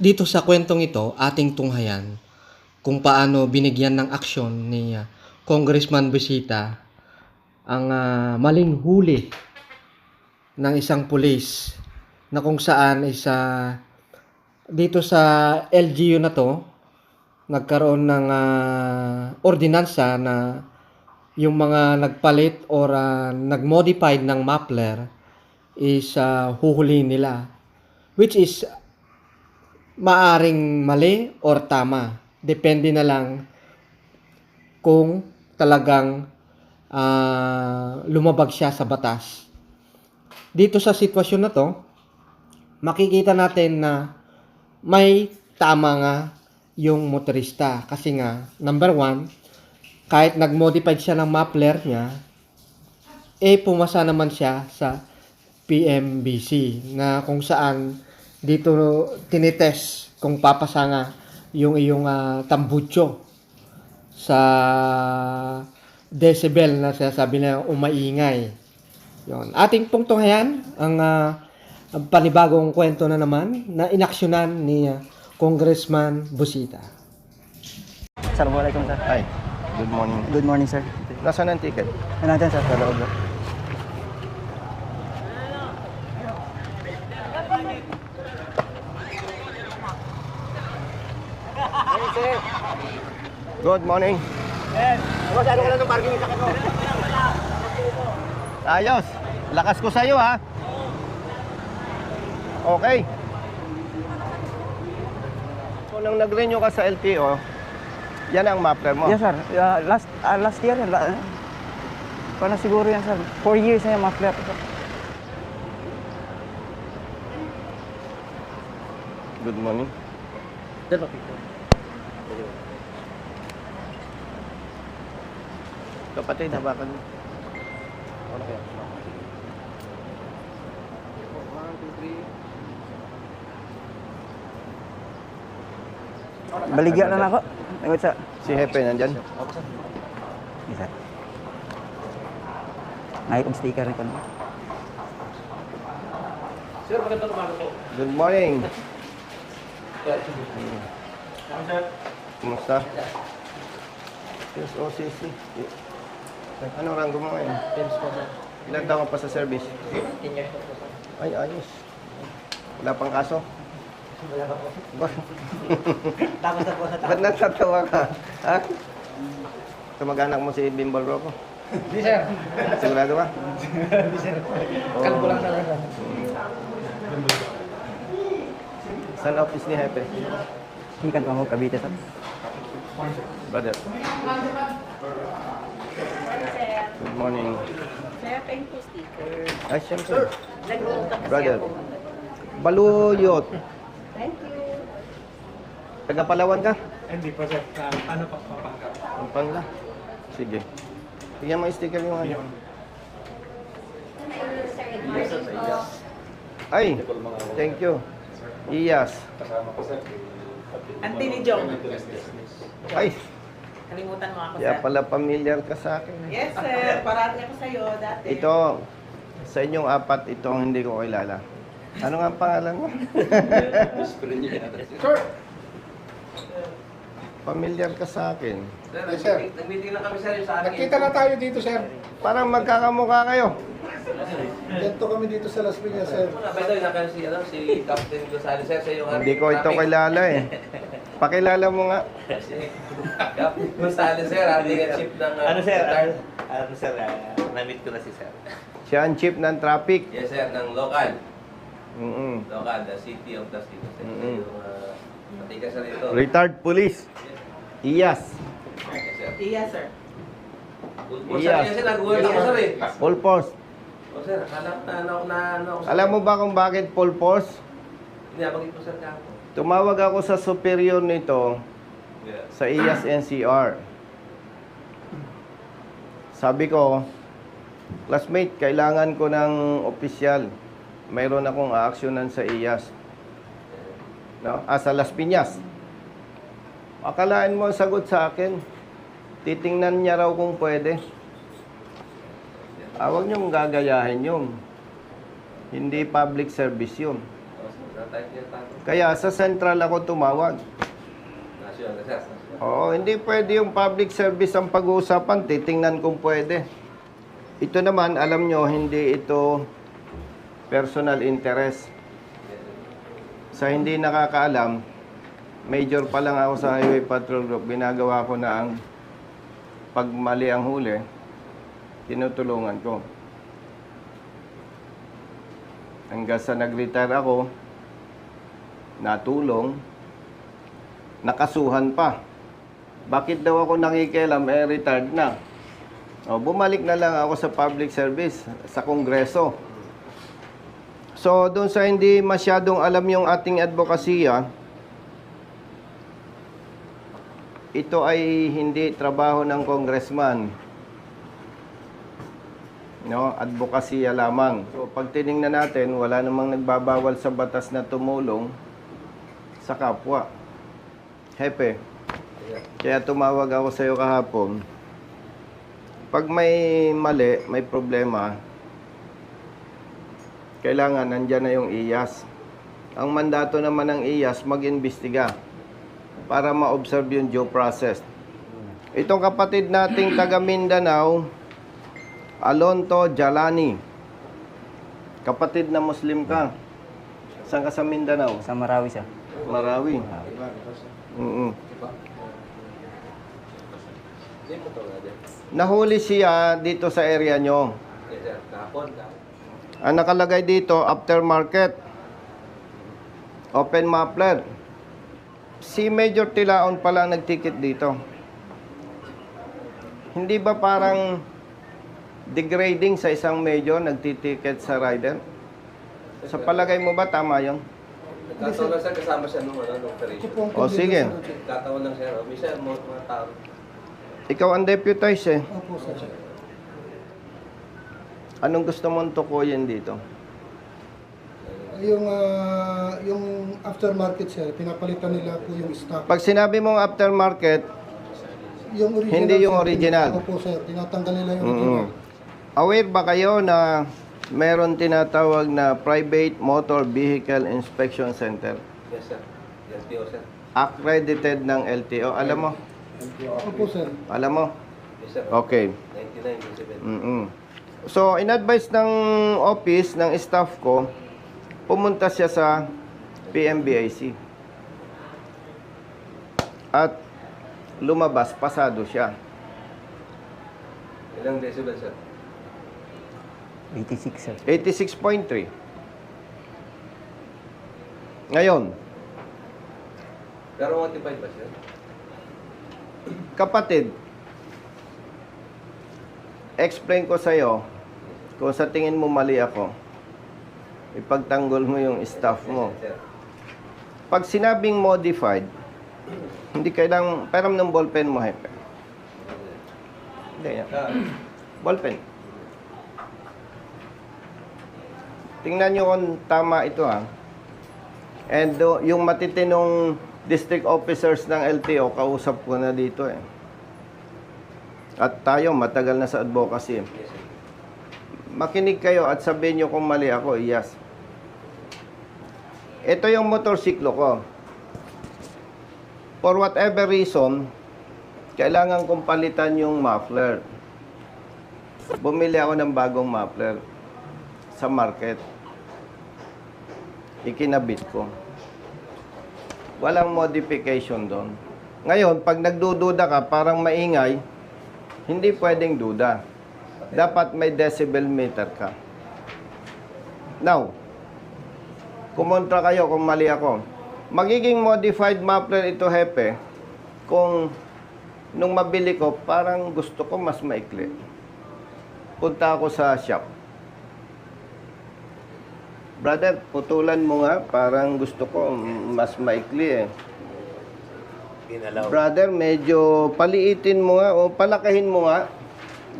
Dito sa kwentong ito, ating tunghayan kung paano binigyan ng aksyon ni ah, Congressman Busita ang ah, maling huli ng isang pulis na kung saan isa dito sa LGU na to nagkaroon ng ah, ordinansa na yung mga nagpalit or ah, nagmodified ng Mapler is ah, huhulihin nila which is maaring mali or tama. Depende na lang kung talagang ah, lumabag siya sa batas. Dito sa sitwasyon na to, makikita natin na may tama nga yung motorista. Kasi nga, number one, kahit nag-modified siya ng Mapler niya, eh pumasa naman siya sa PMBC na kung saan dito tinitest kung papasa nga yung iyong ah, tambutso sa decibel na sinasabi na umaingay. Yon. Ating pong tunghayan ang ah, ang panibagong kwento na naman na inaksyonan ni ah, Congressman Busita. Assalamualaikum sir. Hi. Good morning. Good morning sir. Nasaan ang ticket? Ano natin sir? Sa loob. Good morning. Ayos. Lakas ko sa'yo ha. Okay. Kung nang nag-renew ka sa LTO, yan ang mapper mo. Yes sir. Uh, last ah, last year. La, paano siguro yan sir? Four years na yung muffler. Good morning. Kapatid, habakan mo. Ano kaya? Baligya na na ako. Nagod sa... Si Hepe nandyan? Sir. Ngayon kong sticker rin ko. na. Good morning. Kumusta? Yes, OCC. Anong rango mo ngayon? Ilan taon ka pa sa service? Ay, ayos. Wala pang kaso? Ba- Tapos na po sa Ba't natatawa ka? Ha? Kamag-anak mo si Bimbal Rocco? Hindi sir, Sigurado ba? kalbo lang talaga. Saan office ni Hepe? Hikan pa mo Cavite sir. Brother. Morning. Sir, thank you, sticker. Ay, siyempre. Nag-uutang kasi Brother. ako. Baluyot. Thank you. Taga Palawan ka? Hindi po sir, ano pa papangka? Pampanga. Sige. Bigyan mo yung sticker yung ano. Ay, thank you. Iyas. Auntie ni Jong. Ay, Kalimutan mo ako, kaya sir. pala familiar ka sa akin. eh. Yes, sir. Parati ako sa'yo dati. Ito, sa inyong apat, ito ang hindi ko kilala. Ano nga ang pangalan mo? Familiar ka sa akin. Yes, sir. Nag-meeting na kami sir yung sa amin. Nakita na tayo dito, sir. Parang magkakamukha kayo. Dito kami dito sa Las Piñas, sir. By the way, naka si, ano, si Captain Gonzales sir sa yung Hindi ko ito kilala eh. Pakilala mo nga. Captain Gonzales sir, ating chief ng... uh, Ano sir? Ano, ano sir? ah, na-meet ko na si sir. Siya ang chief ng traffic. Yes sir, ng local. Mm-mm. Local, the city of the city. Sir. Mm-mm. Yung uh, matigas na ito. Retired police. Iyas. Yes sir. Yes, sir. Full force Yes. yes. sir, nag-work ako sir eh. Full force. O sir, akala ko na ano na ano ako, sir. Alam mo ba kung bakit full force? Hindi, abagin po sir ka ako. Tumawag ako sa superior nito Yeah. sa IAS NCR. Sabi ko, classmate, kailangan ko ng opisyal. Mayroon akong aaksyonan sa IAS. No? Ah, sa Las Piñas. Akalaan mo ang sagot sa akin. Titingnan niya raw kung pwede. Ah, huwag niyong gagayahin yun. Hindi public service yun. Kaya sa central ako tumawag. Oo, hindi pwede yung public service ang pag-uusapan. Titingnan kung pwede. Ito naman, alam nyo, hindi ito personal interest. Sa hindi nakakaalam, major pa lang ako sa Highway Patrol Group. Ginagawa ko na ang pag mali ang huli, tinutulungan ko. Hanggang sa nag-retire ako, natulong, nakasuhan pa. Bakit daw ako nakikialam, eh retired na. O, bumalik na lang ako sa public service, sa kongreso. So, doon sa hindi masyadong alam yung ating advokasya, ito ay hindi trabaho ng congressman. No, advokasya lamang. So, pag tiningnan natin, wala namang nagbabawal sa batas na tumulong sa kapwa. Hepe, kaya tumawag ako sa iyo kahapon. Pag may mali, may problema, kailangan nandyan na yung IAS. Ang mandato naman ng IAS, mag-imbestiga para ma-observe yung due process. Itong kapatid nating taga Mindanao, Alonto Jalani. Kapatid na Muslim ka. Saan ka sa Mindanao? Sa Marawi sir. Marawi. Mm dyan. Nahuli siya dito sa area nyo. Ang nakalagay dito, aftermarket. Open muffler. Si Major Tilaon pala ang nagticket dito. Hindi ba parang degrading sa isang major nagtiticket sa rider? Sa palagay mo ba tama yon? Nagkataon lang sir kasama siya nung ano, nung operation. Kupong O, sige. Nagkataon lang siya. O, Minsan mga mga tao. Ikaw ang deputize eh. Opo, sir. Anong gusto mong tukuyin dito? Yung, ah, yung aftermarket, sir, pinapalitan nila po yung stock. Pag sinabi mong aftermarket, Yung original, Hindi yung sir, original. Opo, sir, tinatanggal nila yung Mm. original. Aware ba kayo na meron tinatawag na Private Motor Vehicle Inspection Center? Yes sir. LTO sir. Accredited ng LTO. Alam mo? Opo, sir. Alam mo? Yes sir. Okay. 99, 97. mm So, in-advise ng office, ng staff ko, pumunta siya sa PMBIC. At lumabas, pasado siya. Ilang decibel sir? 86 sir. 86.3. Ngayon, Pero modified ba sir? kapatid, explain ko sa'yo kung sa tingin mo mali ako, ipagtanggol mo yung staff mo. Pag sinabing modified, hindi kailangang, peram ng ballpen mo, hepe. Hindi, yan. Ah, ballpen. Tingnan nyo kung tama ito ha. And do, yung matitinong district officers ng LTO, kausap ko na dito eh. At tayo, matagal na sa advocacy. Makinig kayo at sabihin nyo kung mali ako, yes. Ito yung motorsiklo ko. For whatever reason, kailangan kong palitan yung muffler. Bumili ako ng bagong muffler sa market. Ikinabit ko. Walang modification doon. Ngayon, pag nagdududa ka, parang maingay, hindi pwedeng duda. Dapat may decibel meter ka. Now, kumontra kayo kung mali ako. Magiging modified muffler ito, Hepe, kung nung mabili ko, parang gusto ko mas maikli. Punta ako sa shop. Brother, putulan mo nga, parang gusto ko mas maikli eh. Ginalaw. Brother, medyo paliitin mo nga o palakahin mo nga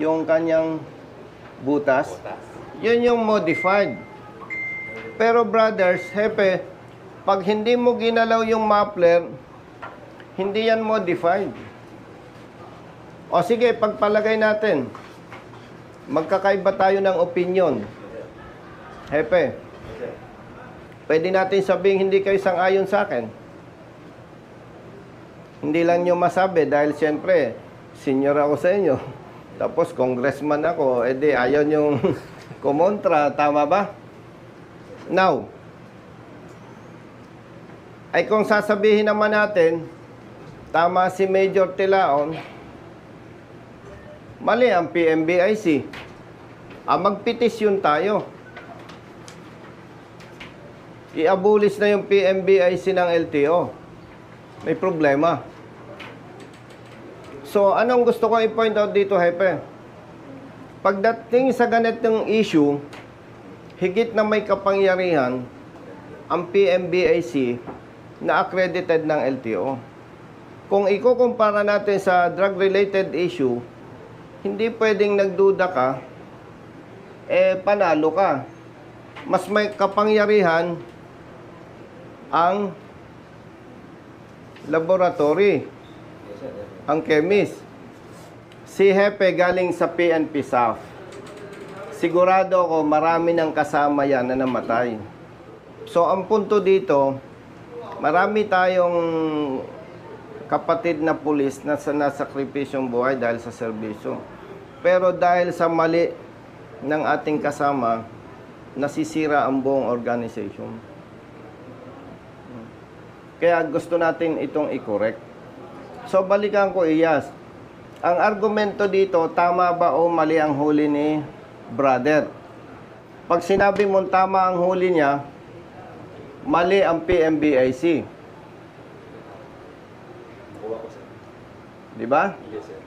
yung kanyang butas. Yun yung modified. Pero brothers, hepe, pag hindi mo ginalaw yung muffler, hindi yan modified. O sige, pagpalagay natin, magkakaiba tayo ng opinion. Hepe, Pwede natin sabihin hindi kayo sang-ayon sa akin. Hindi lang nyo masabi dahil siyempre, senior ako sa inyo. Tapos congressman ako, edi ayaw yung kumontra, tama ba? Now, ay kung sasabihin naman natin, tama si Major Tilaon, mali ang PMBIC. Ah, magpetisyon tayo. Iabulis na yung PMBIC ng LTO. May problema. So, anong gusto ko i-point out dito, Hepe? Pagdating sa ganitong issue, higit na may kapangyarihan ang PMBIC na accredited ng LTO. Kung ikukumpara natin sa drug-related issue, hindi pwedeng nagduda ka, eh panalo ka. Mas may kapangyarihan ang laboratory, ang chemist. Si Hepe galing sa PNP South. Sigurado ako marami ng kasama yan na namatay. So ang punto dito, marami tayong kapatid na pulis na sa nasakripisyong buhay dahil sa serbisyo. Pero dahil sa mali ng ating kasama, nasisira ang buong organization. Kaya gusto natin itong i-correct. So balikan ko iyas. Ang argumento dito, tama ba o mali ang huli ni brother? Pag sinabi mong tama ang huli niya, mali ang PMBIC. Di ba? Yes, sir.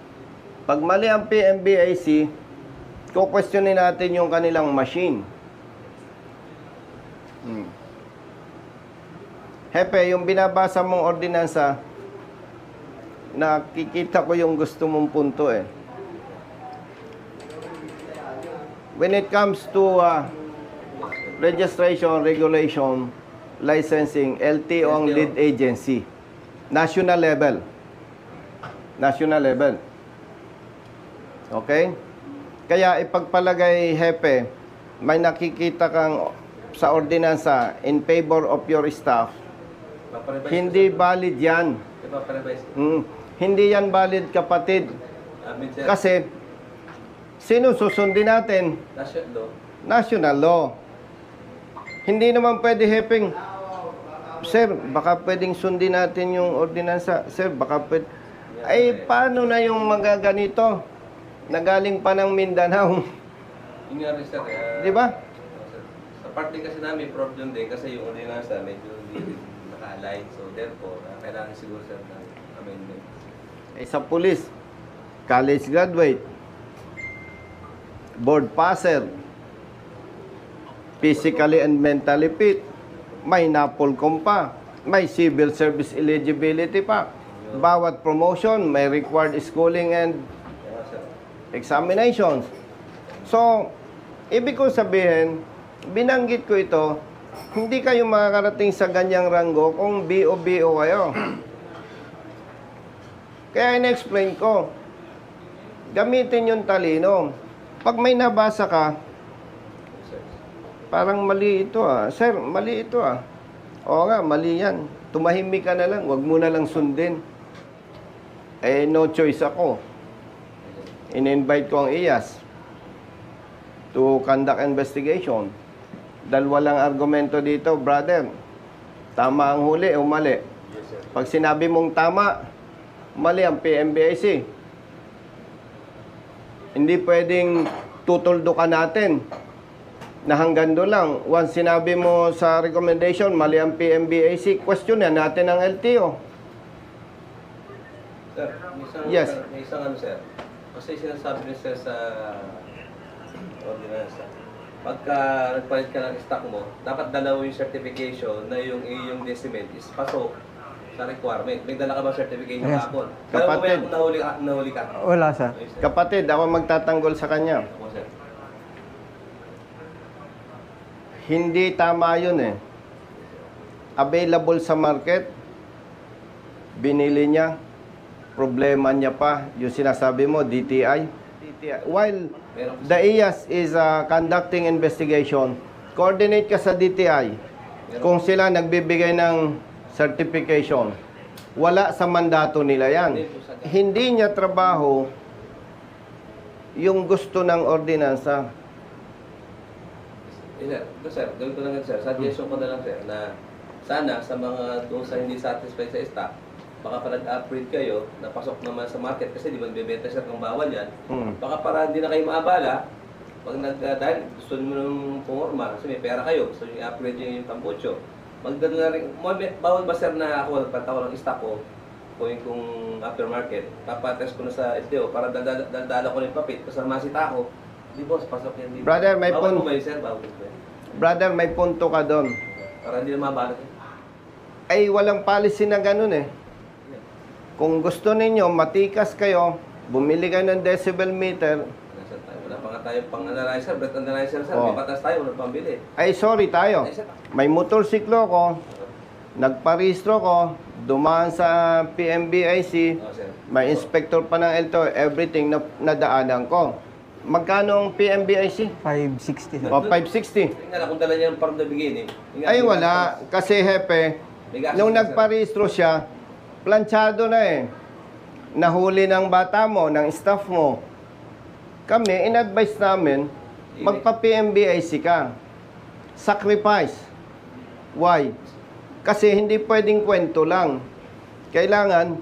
Pag mali ang PMBIC, kukwestiyonin natin yung kanilang machine. Hmm. Hepe, yung binabasa mong ordinansa, nakikita ko yung gusto mong punto eh. When it comes to uh, registration, regulation, licensing, LTO ang lead agency. National level. National level. Okay? Kaya ipagpalagay, Hepe, may nakikita kang sa ordinansa in favor of your staff. Hindi valid yan. Mm, hindi yan valid, kapatid. Sir. Kasi, sino susundin natin? National law. National law. Hindi naman pwede, Hepeng, Sir, baka pwedeng sundin natin yung ordinansa. Sir, baka pwede... Ay, paano na yung mga ganito? Nagaling pa ng Mindanao. Yun nga rin, sir. ah, Di ba? Sa part din kasi namin, problem din kasi yung ordinansa medyo naka-align. So, therefore, ah, kailangan siguro, sir, ng amendment. Eh, sa pulis, college graduate, board passer, physically and mentally fit, may napolcom pa, may civil service eligibility pa. Bawat promotion, may required schooling and examinations. So, ibig ko sabihin, binanggit ko ito, hindi kayo makakarating sa ganyang ranggo kung BO-BO kayo. Kaya in-explain ko, gamitin yung talino. Pag may nabasa ka, parang mali ito ah. Sir, mali ito ah. Oo nga, mali yan. Tumahimik ka na lang, wag mo na lang sundin. Eh, no choice ako. In-invite ko ang IAS to conduct investigation. Dahil walang argumento dito, brother. Tama ang huli o mali? Yes, sir. Pag sinabi mong tama, mali ang PMBIC. Hindi pwedeng tutuldo ka natin na hanggang doon lang. Once sinabi mo sa recommendation, mali ang PMBIC, question na natin ang LTO. Sir, may isang, Yes. may isang ano, sir. Kasi sinasabi niyo, sir, sa ordinance, pagka nagpalit ka ng stock mo, dapat dalawa yung certification na yung iyong decimal is pasok sa requirement. May dala ka ba certification Yes. Kaya Kapatid. kung nahuli ka, nahuli ka. Wala, sir. Kapatid, ako magtatanggol sa kanya. Ako, sir. Hindi tama yun eh. Available sa market, binili niya, problema niya pa, yung sinasabi mo, DTI. While the IAS is uh, conducting investigation, coordinate ka sa DTI. kung sila nagbibigay ng certification, wala sa mandato nila yan. Hindi niya trabaho yung gusto ng ordinansa. Ito sir, gawin ko lang sir. Suggestion ko na lang sir na sana sa mga doon sa hindi satisfied sa stock, baka pa nag-upgrade kayo, napasok naman sa market kasi di ba bebenta sir kung bawal yan. Mm. Baka para hindi na kayo maabala, pag nag, uh, dahil gusto nyo nung pumorma, kasi may pera kayo, gusto nyo i-upgrade nyo yung tambocho. Magdano na rin, mo- bawal ba sir na ako nagpatawa ng stock ko, kung kung aftermarket, papatest ko na sa SDO para daldala daldala ko na yung papit, kasama si Taco, di boss, pasok yan dito. Brother, may bawal pun- mo ba yun, sir? Bawal mo ba? Brother, may punto ka doon. Para hindi na mabalot. Ay, walang policy na ganun eh. Kung gusto ninyo, matikas kayo, bumili kayo ng decibel meter. Wala pa nga tayo pang analyzer, breath analyzer, sir. Oh. May patas tayo, wala pang bili. ay sorry tayo. May motorsiklo ko, nagparehistro ko, dumaan sa PMBIC, Oh, sir. may inspector pa ng LTO, everything na nadaanan ko. Magkano ang PMBIC? 560 sir. O, 560. Tingnan na kung dala niya from the beginning. Tingnan, Ay wala, kasi hepe, nung na, nagparehistro siya, planchado na eh. Nahuli ng bata mo, ng staff mo. Kami, in-advise namin, magpa-PMBIC ka. Sacrifice. Why? Kasi hindi pwedeng kwento lang. Kailangan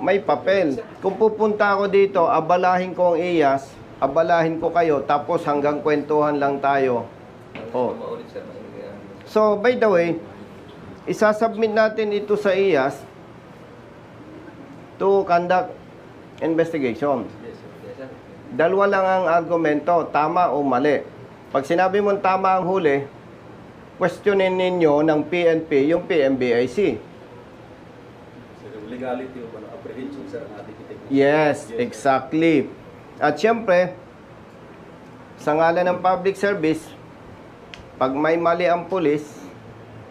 may papel. Kung pupunta ako dito, abalahin ko ang IAS, abalahin ko kayo, tapos hanggang kwentuhan lang tayo. Oh. So, by the way, isasubmit natin ito sa IAS to conduct investigation. Yes, sir. Yes, sir. Dalawa lang ang argumento, tama o mali. Pag sinabi mong tama ang huli, questionin ninyo ng PNP yung PMBIC. Sir, yung legality o ano, apprehension, sir, ang ating titignan. Yes, exactly. At syempre, sa ngalan ng public service, pag may mali ang pulis,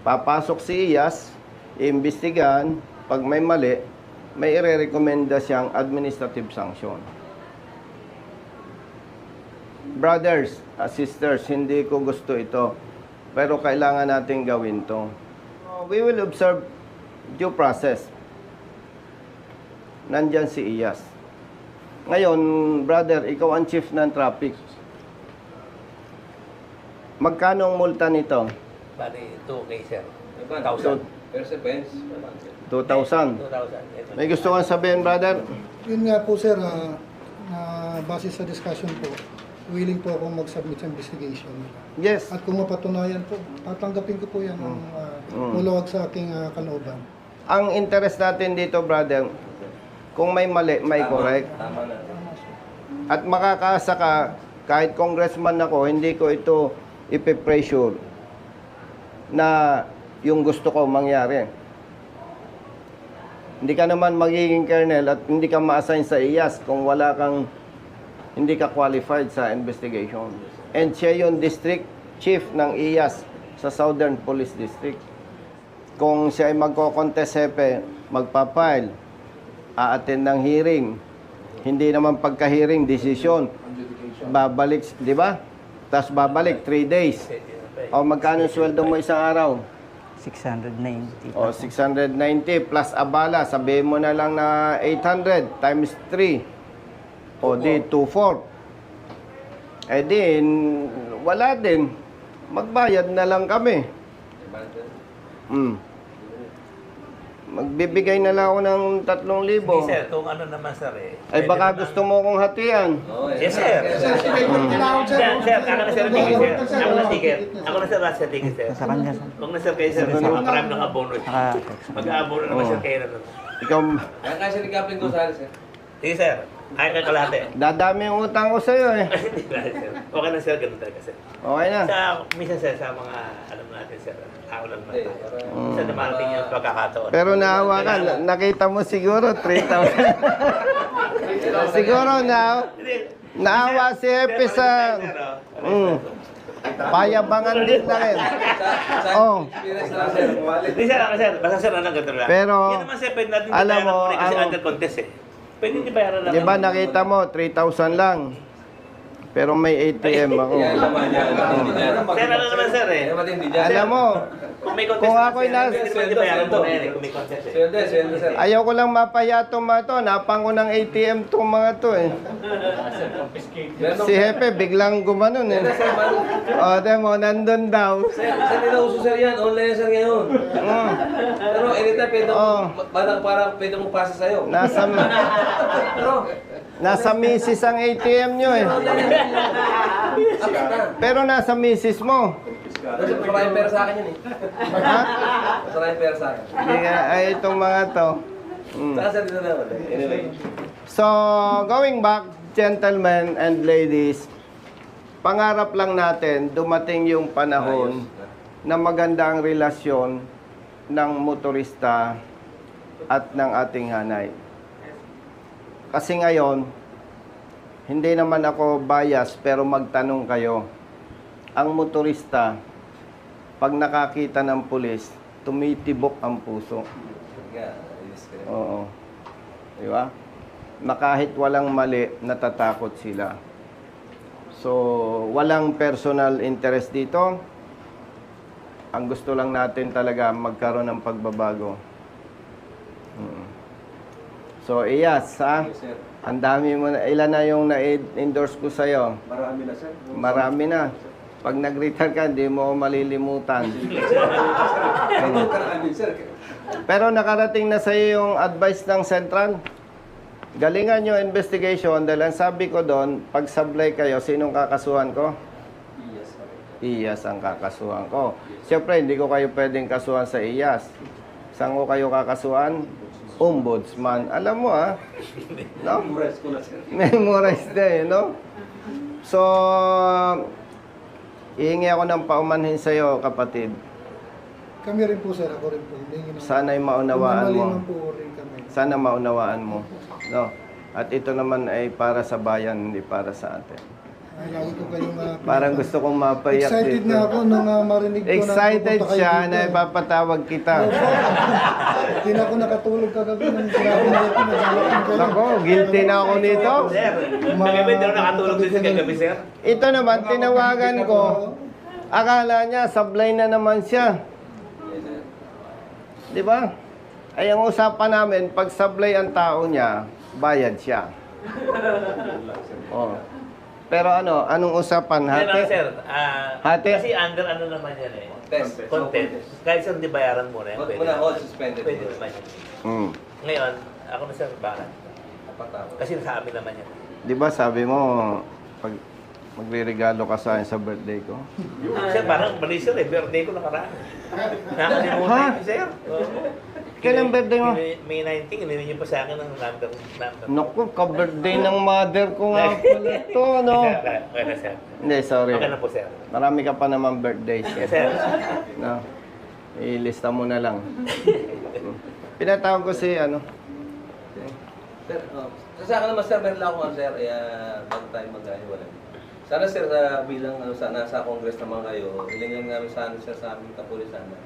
papasok si IAS, iimbestigahan, pag may mali, may ire-recommenda siyang administrative sanction. Brothers, uh, sisters, hindi ko gusto ito, pero kailangan natin gawin to. We will observe due process. Nandyan si IAS. Ngayon, brother, ikaw ang chief ng traffic. Magkano ang multa nito? Bali, 2K, sir. Iba, 1,000. First offense, wala. 2,000. 2,000. Ito. May gusto kang sabihin, brother? Yun nga po sir, ah, na base sa discussion po, willing po akong mag-submit sa investigation. Yes. At kung mapatunayan po, tatanggapin ko po yan ng uh, Mm. muluwag sa aking ah, kalooban. Ang interest natin dito, brother, kung may mali, may Tama, correct. Tama na. At makakaasa ka, kahit congressman ako, hindi ko ito ipipressure na yung gusto ko mangyari. Hindi ka naman magiging colonel at hindi ka ma-assign sa IAS kung wala kang hindi ka qualified sa investigation. And siya yung district chief ng IAS sa Southern Police District. Kung siya ay magko-contest hepe, magpapile, a-attend ng hearing, hindi naman pagka-hearing, decision, babalik, di ba? Tapos babalik, 3 days. O magkano sweldo mo isang araw? 690. O 690 plus abala, sabihin mo na lang na 800 times 3. O di 24. Eh di, wala din. Magbayad na lang kami. Hmm. Magbibigay na lang ako ng 3,000. Hindi, sir. Kung ano naman, sir, eh. Ay pwede baka naman- gusto mo kong hatian. Eh. Yes, sir. Sir, sige, kailangan sir. Sir, sir, ako na sir ang ticket, sir. Ako na ticket. Ako na sir last ticket, sir. Sa kanya sir. Huwag na sir kayo, sir. Sa mga marami ng abono. Naka-text. Mag-aabono naman, sir, kayo na naman. Ikaw, Kaya kasi ni Captain Gonzales, sir. Sige, sir. Ay, ka kalate. dadami ang utang ko sa'yo eh. Hindi ba, sir? Okay na, sir. Ganun talaga, sir. Okay na. Sa, minsan, sir, sa mga, alam natin, sir, naman Eh, tayo. para- Minsan namarating yung pagkakataon. Pero naawa ka, na- nakita mo siguro 3,000. siguro na, Hindi. naawa si Epe sa... Mm, payabangan din na rin. Sa Oh. Hindi, sir, ako, sir. Basta, sir, anong ganito lang. Pero, Yan naman, sir, pwede natin alam bayaran mo, muna kasi ang- under contest, eh. Pwede niyo bayaran lang. Di ba nakita mo, 3,000 lang. Pero may ATM ako. Sir, ano naman sir eh? Alam mo, Kung may contest Kung ako'y sir, nas- Pwede pwede bayaran mo na yan eh, kung may contest eh. Sweldo, sweldo, sir. ayaw ko lang mapaya itong mga to. Napang ko ng ATM itong mga to eh. Si Hepe biglang gumanon eh. O, mo, nandun daw. Sir, sir, nila uso sir yan. Online sir ngayon. Mm. Pero anytime pwede Oo. mo, parang parang pwede mo pasa sa'yo. Nasa, Pero, nasa misis ang ATM nyo eh. Pero nasa misis mo. Maraming pera sa akin yun eh. Ha? Maraming pera sa akin. Ay itong mga to. Mm. Anyway. So, going back, gentlemen and ladies, pangarap lang natin dumating yung panahon na maganda ang relasyon ng motorista at ng ating hanay. Kasi ngayon, hindi naman ako bias pero magtanong kayo. Ang motorista, pag nakakita ng pulis, tumitibok ang puso. Oo. Di ba? Na kahit walang mali, natatakot sila. So, walang personal interest dito. Ang gusto lang natin talaga magkaroon ng pagbabago. Mm. So, Iyas, ha? Yes, sir. Ang dami mo na, ilan na yung na-endorse ko sa'yo? Marami na, sir. Marami na. Pag nag-retire ka, hindi mo ako malilimutan. Pero nakarating na sa iyo yung advice ng Central. Galingan yung investigation dahil ang sabi ko doon, pag sablay kayo, sinong kakasuhan ko? IAS ang kakasuhan ko. Siyempre, hindi ko kayo pwedeng kasuhan sa IAS. Saan ko kayo kakasuhan? Ombudsman. Alam mo ah. No? Memorize ko na, sir. Memorize din, no? So, ihingi ako ng paumanhin sa iyo, kapatid. Kami rin po sir, ako rin po. Hindi ng- Sana'y maunawaan mo. Po rin kami. Sana maunawaan mo. No? At ito naman ay para sa bayan, hindi para sa atin. Ay, lagi ko kayong uh, Parang gusto kong mapayak Excited dito. na ako nung uh, marinig ko Excited na pupunta kayo siya dito. na ipapatawag kita. Hindi na ako nakatulog kagabi nung sinabi na ito. Nagalating kayo. Nako, guilty na ako nito. Sir, kagabi daw nakatulog din sa kagabi sir. Ito naman, tinawagan ko. Akala niya, sablay na naman siya. Di ba? Ay, ang usapan namin, pag sablay ang tao niya, bayad siya. Oh. Pero ano, anong usapan? Hati? sir, ah, Hati? kasi under ano naman yan eh. Test. Content. Kahit sir, di bayaran mo na yan. Huwag Pwede mo na hold suspended. Pwede naman yan. Mm. Ngayon, ako na sir, bakit? Kasi sa amin naman yan. Di ba sabi mo, pag magre-regalo ka sa akin sa birthday ko? Sir, parang mali sir eh. Birthday ko nakaraan. Nakalimutan Ha? ko sir. Kailan birthday mo? May- May 19, ininin niyo pa sa akin ng number. number. Naku, ka-birthday ng mother ko nga pala ito, no? Okay, na sir. Hindi, sorry. Okay na po sir. Marami ka pa naman birthdays. Yes, Eh. sir. No? Ilista mo na lang. Pinatawag ko si, ano, Sir, oh, sa akin naman sir, meron lang ako sir, eh, ah, bago tayo magkahiwalay. Sana sir, sa bilang ano, sa, nasa Congress naman kayo, ilang namin sana sir sa aming kapulisan na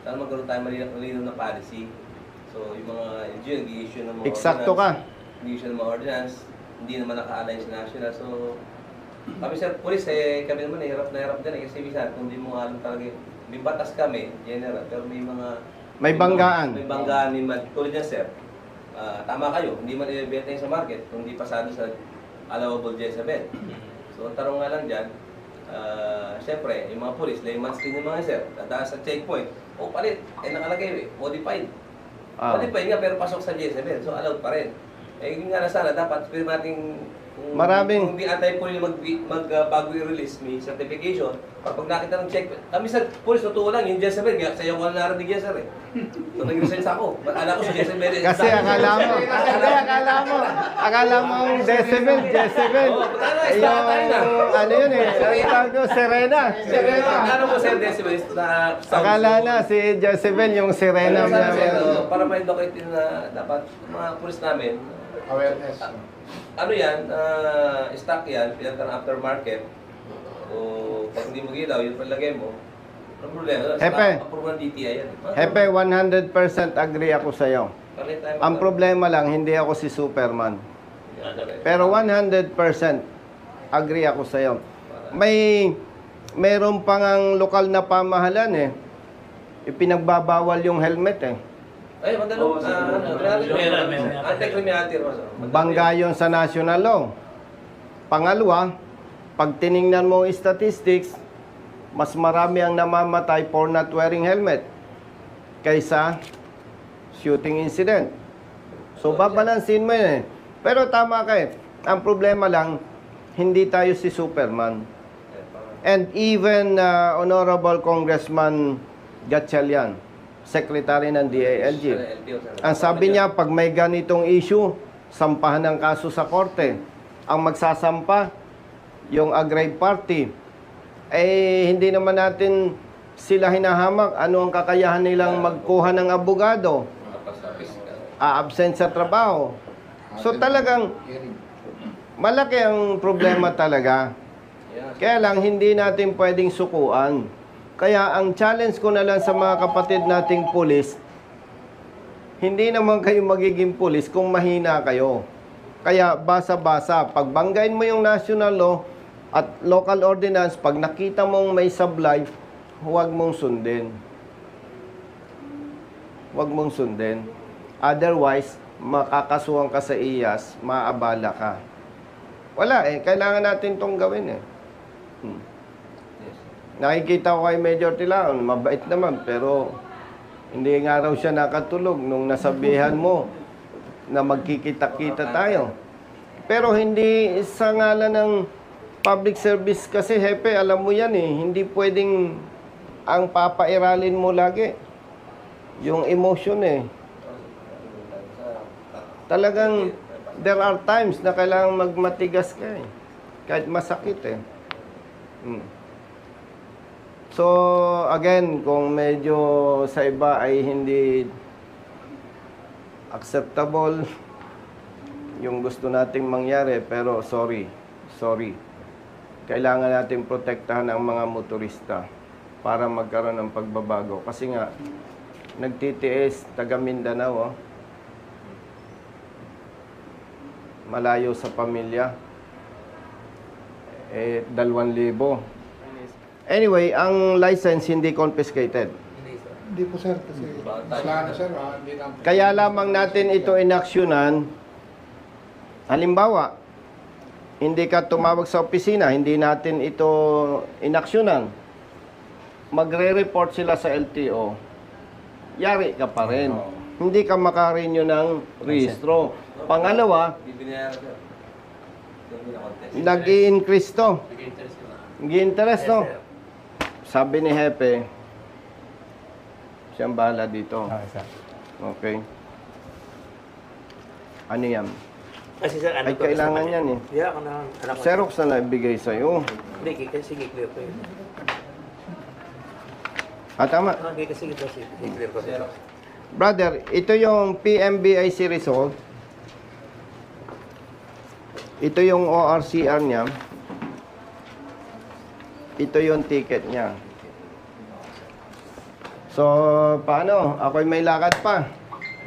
sana magkaroon tayo malinaw, malinaw na policy. So, yung mga NGO, nag-i-issue ng mga Eksakto ka. Nag-i-issue ng mga ordinance, hindi naman naka-align sa national. So, kami sir, police, eh, kami naman, eh, hirap na hirap din eh, kasi minsan, kung di mo alam talaga, may batas kami, general, pero may mga... May banggaan. May banggaan, may man. Tulad yan, sir. Ah, tama kayo, hindi man ibebenta yun sa market kung hindi pasado sa allowable Jezebel. So, ang tarong nga lang dyan, ah, syempre, yung mga police, layman's din yung mga sir, dadaan sa checkpoint, o palit, eh nakalagay, eh, modified. Ah. Modified nga, pero pasok sa Jezebel, so allowed pa rin. Eh, yun nga na sana, dapat pwede nating kung, Maraming- kung di anti-police mag, mag uh, bago i-release may certification, kapag nakita ng check, kami sa police, totoo lang, yung Jezebel, kaya sa'yo ko na narinig yan, sir, eh. So, nag-resign ako. Akala ko si Jezebel. eh. Kasi akala mo, hindi, akala mo, akala mo ang decibel, decibel. Oo, Eh, start tayo na. yung, ano yun eh, ang tawag ko, sirena. Sirena. Ano mo, sir, Decibel, na. Akala na si Jezebel yung niya. oh, para ma-educate din na dapat mga pulis namin, Awareness. Ano yan, ah, stock yan, pinagka ng aftermarket. O pag hindi mo gilaw, yung palagay mo, ano problema? Hepe. Approve ng DTI yan. Mga- Hepe, 100% agree ako sa'yo. Palit tayo Ang mag- problema lang, hindi ako si Superman. Yan, correct. Pero 100% agree ako sa iyo. May meron pang ang lokal na pamahalan eh. Ipinagbabawal yung helmet eh. Ay, mandalo. Ah, ano, Meron, meron. Anti-criminality. Bangga yun sa national law. Pangalawa, pag tiningnan mo yung statistics, mas marami ang namamatay for not wearing helmet kaysa shooting incident. So, babalansin mo yun eh. Pero tama ka eh. Ang problema lang, hindi tayo si Superman. And even uh, Honorable Congressman Gatchalian, Secretary ng DALG, ang sabi niya, pag may ganitong issue, sampahan ng kaso sa korte. Ang magsasampa, yung aggrieved party. Eh, hindi naman natin sila hinahamak. Ano ang kakayahan nilang magkuha ng abogado? A-absent sa trabaho. So talagang, malaki ang problema talaga. Kaya lang, hindi natin pwedeng sukuan. Kaya ang challenge ko na lang sa mga kapatid nating pulis, hindi naman kayo magiging pulis kung mahina kayo. Kaya basa-basa, pagbanggain mo yung national law at local ordinance, pag nakita mong may sablay, huwag mong sundin. Huwag mong sundin. Otherwise, makakasuhan ka sa iyas, maabala ka. Wala eh, kailangan natin tong gawin eh. Hmm. Nakikita ko kay Major Tilaon, mabait naman, pero hindi nga raw siya nakatulog nung nasabihan mo na magkikita-kita tayo. Pero hindi sa ngalan ng public service kasi, hepe, alam mo yan eh, hindi pwedeng ang papairalin mo lagi. Yung emotion eh. Talagang, there are times na kailangan magmatigas ka eh. Kahit masakit eh. Hmm. So, again, kung medyo sa iba ay hindi acceptable yung gusto nating mangyari, pero sorry, sorry. Kailangan natin protektahan ang mga motorista para magkaroon ng pagbabago. Kasi nga, nagtitiis, taga Mindanao, oh. malayo sa pamilya, eh, dalawang libo. Anyway, ang license hindi confiscated. Hindi po sir, kasi wala na sir, ah, hindi na. Kaya lamang natin ito inaksyonan. Halimbawa, hindi ka tumawag sa opisina, hindi natin ito inaksyonan. Magre-report sila sa LTO. Yari ka pa rin. Hindi ka makarenew ng rehistro. Pangalawa, nag-i-increase to. Nag-i-interest to. Sabi ni Hepe, siyang bahala dito. Okay. Ano yan? Kasi sir, ano Ay, to, kailangan yan eh. Yeah, ako na. Alam ko. Xerox na naibigay sa'yo. Hindi, kaya sige, clear ko yun. Ah, tama. Ah, kaya sige, sige, clear ko. Xerox. Brother, ito yung PMBIC result. Ito yung ORCR niya. Ito yung ticket niya. So, paano? Ako'y may lakad pa.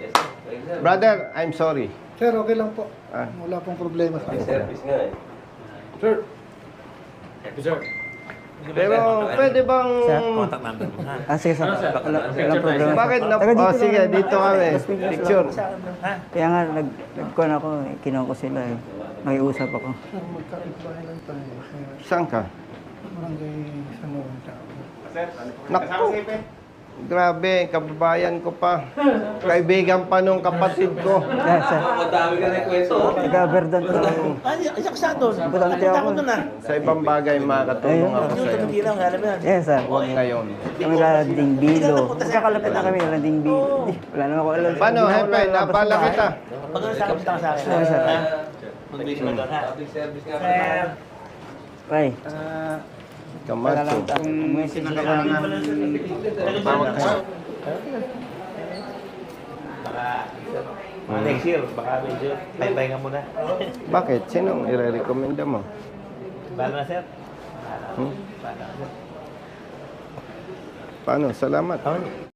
Yes, sir. Sir. Brother, I'm sorry. Sir, okay lang po. Ah. Wala pong problema sa akin. service nga eh. Sir, Pero pwede bang... Contact number mo? Ah, sige sir. Wala, walang problema. Bakit na... Oh, sige, dito kami. Picture. Ha? Kaya nga, nag, nagkuhan ako, eh, kinuha ko sila eh. Nakiusap ako. sir, Barangay San Juan Tao. Naku! Grabe, kababayan ko pa. Kaibigan pa nung kapatid ko. Yeah, sir. Oh, madami ka na yung kwento. Taga-Verdun ko. Ay, isak sa doon. Butante ako. doon na. Sa ibang bagay, makakatulong ako Yung sa'yo. tumigilang, alam mo yan. Yes, sir. Huwag ngayon. Kami landing bilo. Magkakalapit na kami, landing bilo. Wala naman ako alam. Paano, ako Hepe? Napala sa kita. Pag sa akin, sa akin. Yes, sir. Mag-wish mo doon, ha? Public service nga. Sir. Bye. Kamacho. Kung message na lang. Baka, mga next year, baka medyo pay-pay ka muna. Bakit? Sinong ire-recommenda mo? Bahala na, sir. Hmm? Bahala na, sir. Paano? Salamat. Oh,